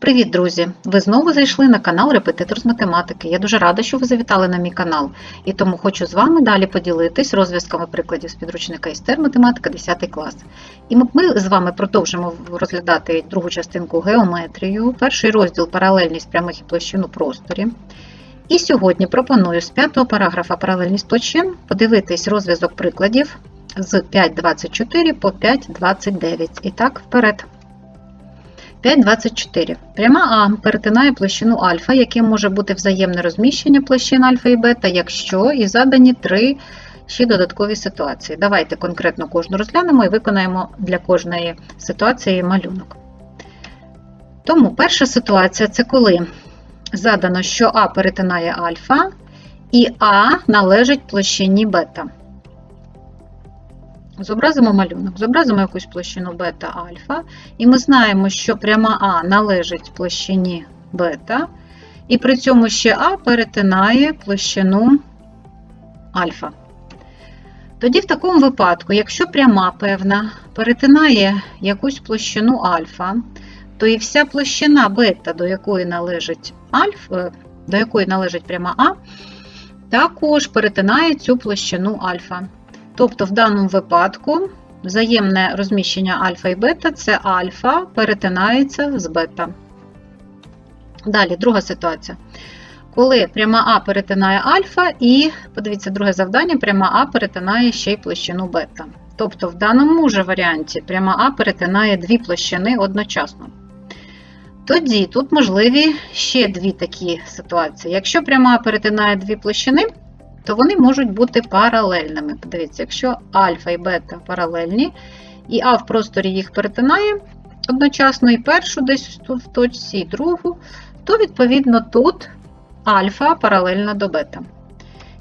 Привіт, друзі! Ви знову зайшли на канал Репетитор з математики. Я дуже рада, що ви завітали на мій канал, і тому хочу з вами далі поділитись розв'язками прикладів з підручника істер математика 10 клас. І ми- з вами продовжимо розглядати другу частинку геометрію, перший розділ паралельність прямих і площин у просторі. І сьогодні пропоную з п'ятого параграфа паралельність площин подивитись розв'язок прикладів з 5.24 по 5.29. І так, вперед. 5.24. Пряма А перетинає площину альфа, яким може бути взаємне розміщення площин альфа і бета, якщо і задані три ще додаткові ситуації. Давайте конкретно кожну розглянемо і виконаємо для кожної ситуації малюнок. Тому перша ситуація це коли задано, що А перетинає альфа, і А належить площині бета. Зобразимо малюнок, зобразимо якусь площину бета альфа, і ми знаємо, що пряма А належить площині бета, і при цьому ще А перетинає площину альфа. Тоді в такому випадку, якщо пряма певна перетинає якусь площину альфа, то і вся площина бета, до якої належить альфа, до якої належить пряма А, також перетинає цю площину альфа. Тобто, в даному випадку взаємне розміщення альфа і бета це альфа перетинається з бета. Далі, друга ситуація. Коли пряма А перетинає альфа, і, подивіться, друге завдання, пряма А перетинає ще й площину бета. Тобто, в даному же варіанті пряма А перетинає дві площини одночасно. Тоді тут можливі ще дві такі ситуації. Якщо пряма А перетинає дві площини, то вони можуть бути паралельними. Подивіться, якщо альфа і бета паралельні, і А в просторі їх перетинає одночасно і першу десь тут в точці, і другу, то відповідно тут альфа паралельна до бета.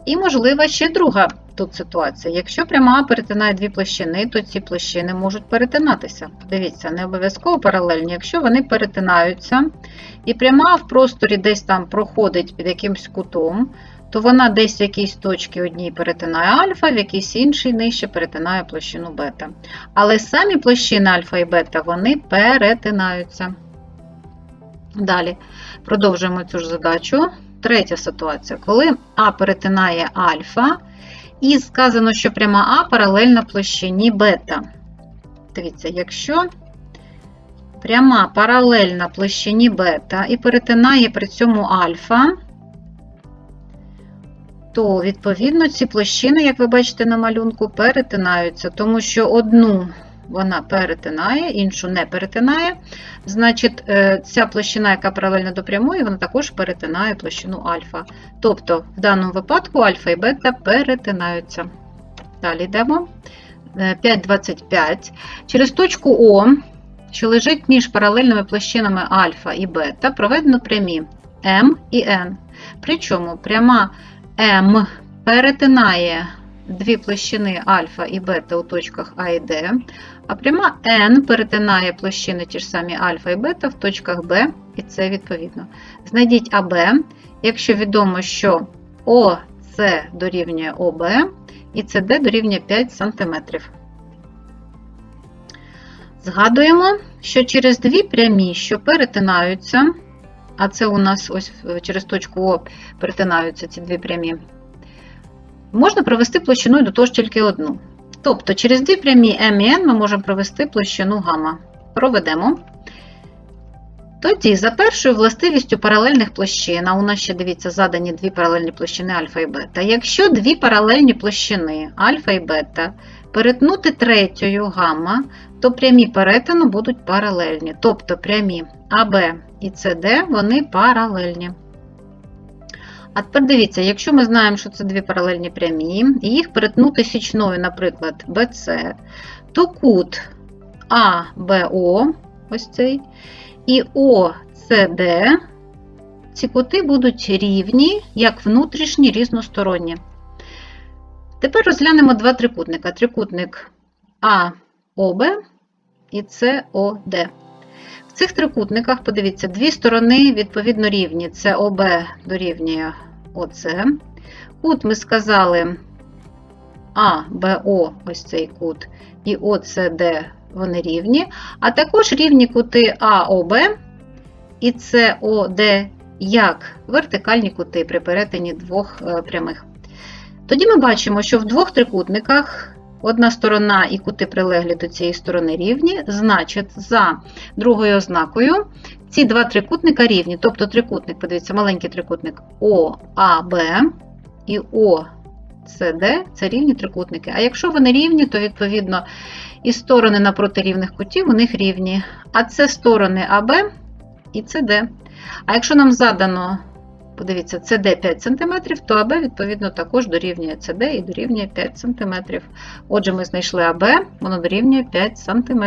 І, можлива ще друга тут ситуація. Якщо пряма А перетинає дві площини, то ці площини можуть перетинатися. Дивіться, не обов'язково паралельні, якщо вони перетинаються, і пряма в просторі десь там проходить під якимсь кутом, то вона десь в якійсь точці одній перетинає альфа, в якійсь іншій нижче перетинає площину бета. Але самі площини альфа і бета вони перетинаються. Далі продовжуємо цю ж задачу. Третя ситуація. Коли А перетинає альфа, і сказано, що пряма А паралельна площині бета. Дивіться, якщо пряма паралельна площині бета і перетинає при цьому альфа, то, відповідно, ці площини, як ви бачите на малюнку, перетинаються, тому що одну вона перетинає, іншу не перетинає. Значить, е, ця площина, яка паралельна до прямої, вона також перетинає площину альфа. Тобто, в даному випадку альфа і бета перетинаються. Далі йдемо. Е, 5,25. Через точку О, що лежить між паралельними площинами альфа і бета, проведено прямі М і Н. Причому пряма М перетинає дві площини альфа і бета у точках А і Д, а пряма N перетинає площини ті ж самі альфа і бета в точках Б і С відповідно. Знайдіть АБ, якщо відомо, що ОС дорівнює ОБ і СД дорівнює 5 см. Згадуємо, що через дві прямі, що перетинаються, а це у нас ось е, через точку О перетинаються ці дві прямі, можна провести площиною до того ж тільки одну. Тобто через дві прямі М і N ми можемо провести площину гамма. Проведемо. Тоді, за першою властивістю паралельних площин, а у нас ще, дивіться, задані дві паралельні площини альфа і бета. Якщо дві паралельні площини альфа і бета перетнути третьою гамма, то прямі перетину будуть паралельні. Тобто прямі АБ і СД вони паралельні. А тепер дивіться, якщо ми знаємо, що це дві паралельні прямі, і їх перетнути січною, наприклад, BC, то кут АБО, ось цей, і ОСД, ці кути будуть рівні, як внутрішні різносторонні. Тепер розглянемо два трикутника. Трикутник АОБ і СОД. В цих трикутниках, подивіться, дві сторони відповідно рівні. Це ОБ дорівнює ОС. Кут ми сказали АБО, ось цей кут, і ОСД вони рівні, а також рівні кути АОБ і СОД як вертикальні кути при перетині двох е, прямих. Тоді ми бачимо, що в двох трикутниках одна сторона і кути прилеглі до цієї сторони рівні, значить, за другою ознакою ці два трикутника рівні. Тобто трикутник, подивіться, маленький трикутник ОАБ і ОСД це рівні трикутники. А якщо вони рівні, то відповідно і сторони напроти рівних кутів у них рівні. А це сторони АБ і СД. А якщо нам задано, подивіться, CD 5 см, то АБ, відповідно, також дорівнює CD і дорівнює 5 см. Отже, ми знайшли АБ, воно дорівнює 5 см.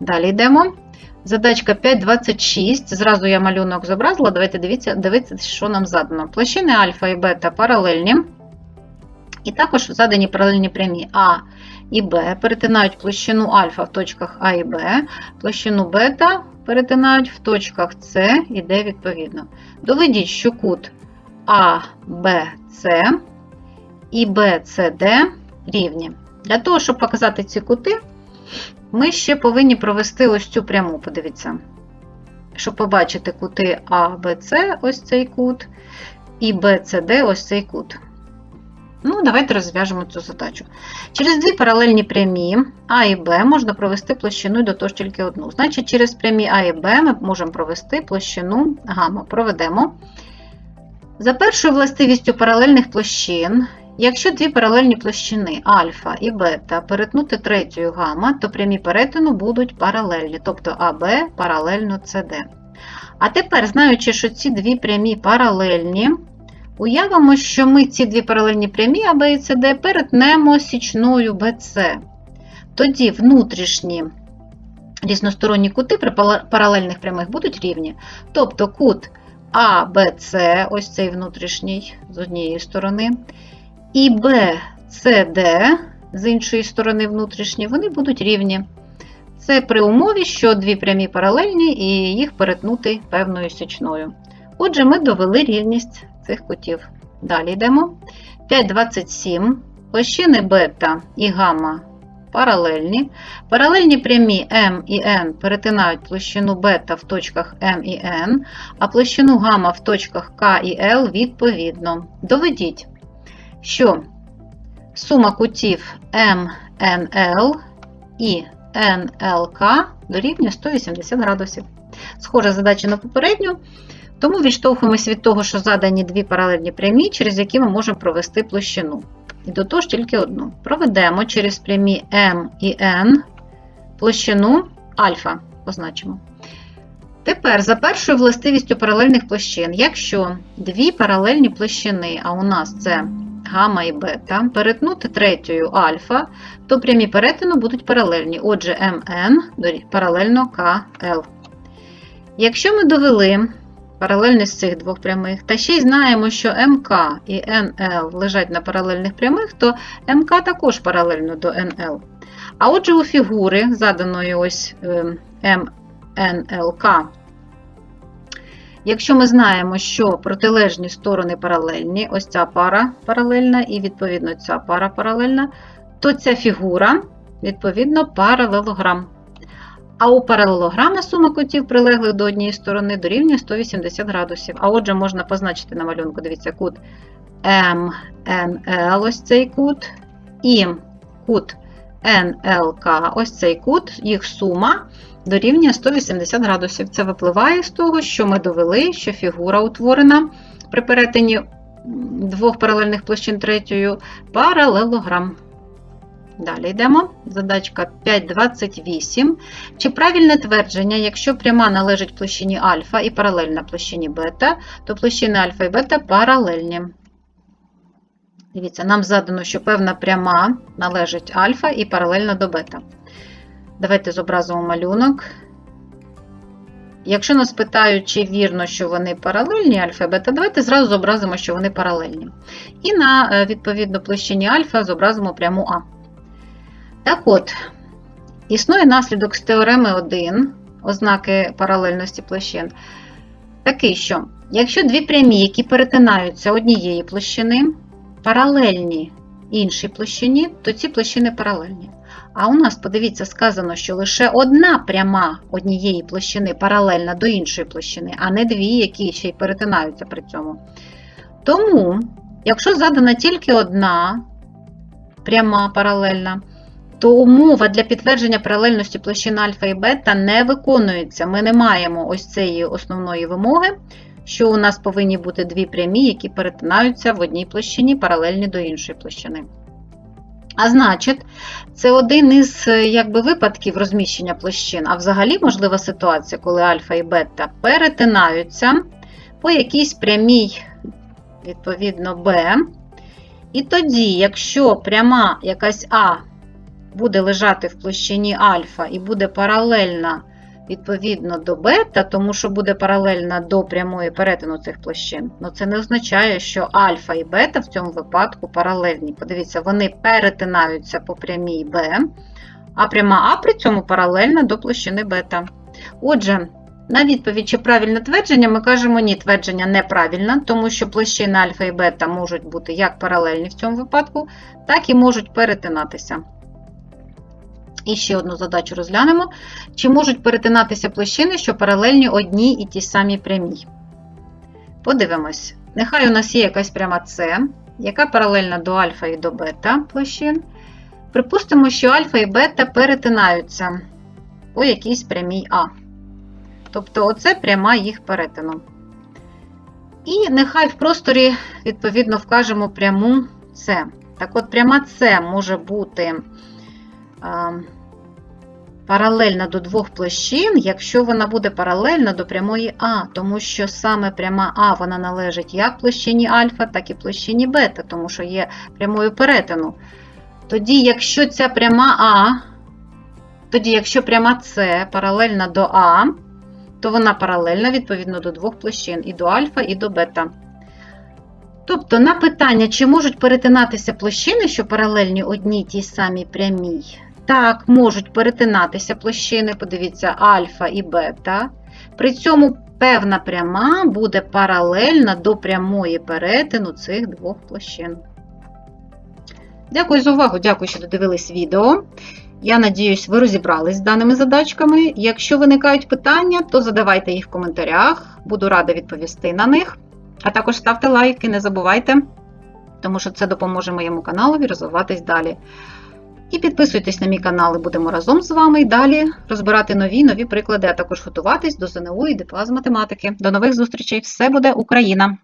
Далі йдемо. Задачка 5.26. Зразу я малюнок зобразила. Давайте дивіться, дивіться, що нам задано. Площини альфа і бета паралельні. І також задані паралельні прямі А і Б перетинають площину альфа в точках А і Б, площину бета перетинають в точках С і Д відповідно. Доведіть, що кут АБЦ і БЦД рівні. Для того, щоб показати ці кути, ми ще повинні провести ось цю пряму, подивіться. Щоб побачити кути АБЦ, ось цей кут, і БЦД, ось цей кут. Ну, давайте розв'яжемо цю задачу. Через дві паралельні прямі А і Б можна провести площину до того ж тільки одну. Значить, через прямі А і Б ми можемо провести площину гамма. Проведемо. За першою властивістю паралельних площин, якщо дві паралельні площини альфа і бета перетнути третьою гамма, то прямі перетину будуть паралельні, тобто АБ паралельно СД. А тепер, знаючи, що ці дві прямі паралельні, Уявимо, що ми ці дві паралельні прямі АБ і СД перетнемо січною BC. Тоді внутрішні різносторонні кути при паралельних прямих будуть рівні. Тобто кут АБЦ, ось цей внутрішній з однієї сторони, і БЦД з іншої сторони внутрішні, вони будуть рівні. Це при умові, що дві прямі паралельні і їх перетнути певною січною. Отже, ми довели рівність цих кутів. Далі йдемо. 5,27. Площини бета і гамма паралельні. Паралельні прямі М і N перетинають площину бета в точках М і N, а площину гамма в точках К і L відповідно. Доведіть, що сума кутів MNL і NLK дорівнює 180 градусів. Схожа задача на попередню. Тому відштовхуємося від того, що задані дві паралельні прямі, через які ми можемо провести площину. І до того ж тільки одну. Проведемо через прямі М і N площину альфа позначимо. Тепер за першою властивістю паралельних площин, якщо дві паралельні площини, а у нас це гамма і бета, перетнути третьою альфа, то прямі перетину будуть паралельні. Отже, МН паралельно КЛ. Якщо ми довели паралельність цих двох прямих. Та ще й знаємо, що МК і НЛ лежать на паралельних прямих, то МК також паралельно до НЛ. А отже, у фігури, заданої ось МНЛК, якщо ми знаємо, що протилежні сторони паралельні, ось ця пара паралельна і, відповідно, ця пара паралельна, то ця фігура, відповідно, паралелограм. А у паралелограма сума кутів, прилеглих до однієї сторони, дорівнює 180 градусів. А отже, можна позначити на малюнку, дивіться, кут МНЛ, ось цей кут, і кут НЛК, ось цей кут, їх сума дорівнює 180 градусів. Це випливає з того, що ми довели, що фігура утворена при перетині двох паралельних площин третьою паралелограм. Далі йдемо. Задачка 5,28. Чи правильне твердження, якщо пряма належить площині альфа і паралельна площині бета, то площини альфа і бета паралельні. Дивіться, нам задано, що певна пряма належить альфа і паралельна до бета. Давайте зобразимо малюнок. Якщо нас питають, чи вірно, що вони паралельні альфа і бета, давайте зразу зобразимо, що вони паралельні. І на е, відповідно площині альфа зобразимо пряму А. Так от, існує наслідок з теореми 1, ознаки паралельності площин, такий, що якщо дві прямі, які перетинаються однієї площини, паралельні іншій площині, то ці площини паралельні. А у нас, подивіться, сказано, що лише одна пряма однієї площини паралельна до іншої площини, а не дві, які ще й перетинаються при цьому. Тому, якщо задана тільки одна пряма паралельна, то умова для підтвердження паралельності площин альфа і бета не виконується. Ми не маємо ось цієї основної вимоги, що у нас повинні бути дві прямі, які перетинаються в одній площині, паралельні до іншої площини. А значить, це один із якби, випадків розміщення площин, а взагалі можлива ситуація, коли альфа і бета перетинаються по якійсь прямій, відповідно, Б. І тоді, якщо пряма якась А буде лежати в площині альфа і буде паралельна відповідно до бета, тому що буде паралельна до прямої перетину цих площин, ну це не означає, що альфа і бета в цьому випадку паралельні. Подивіться, вони перетинаються по прямій Б, а пряма А при цьому паралельна до площини бета. Отже, на відповідь, чи правильне твердження, ми кажемо ні, твердження неправильне, тому що площини альфа і бета можуть бути як паралельні в цьому випадку, так і можуть перетинатися. І ще одну задачу розглянемо. Чи можуть перетинатися площини, що паралельні одній і тій самій прямій? Подивимось. Нехай у нас є якась пряма С, яка паралельна до альфа і до бета площин. Припустимо, що альфа і бета перетинаються по якійсь прямій А. Тобто, оце пряма їх перетину. І нехай в просторі, відповідно, вкажемо пряму С. Так от, пряма С може бути паралельна до двох площин, якщо вона буде паралельна до прямої А, тому що саме пряма А вона належить як площині альфа, так і площині бета, тому що є прямою перетину. Тоді, якщо ця пряма А, тоді, якщо пряма С паралельна до А, то вона паралельна відповідно до двох площин і до альфа, і до бета. Тобто, на питання, чи можуть перетинатися площини, що паралельні одній тій самій прямій, так, можуть перетинатися площини, подивіться, альфа і бета. При цьому певна пряма буде паралельна до прямої перетину цих двох площин. Дякую за увагу, дякую, що додивились відео. Я надіюсь, ви розібрались з даними задачками. Якщо виникають питання, то задавайте їх в коментарях, буду рада відповісти на них. А також ставте лайки, не забувайте, тому що це допоможе моєму каналу розвиватись далі. І підписуйтесь на мій канал, і будемо разом з вами і далі розбирати нові нові приклади, а також готуватись до ЗНО і ДПА з математики. До нових зустрічей! Все буде Україна!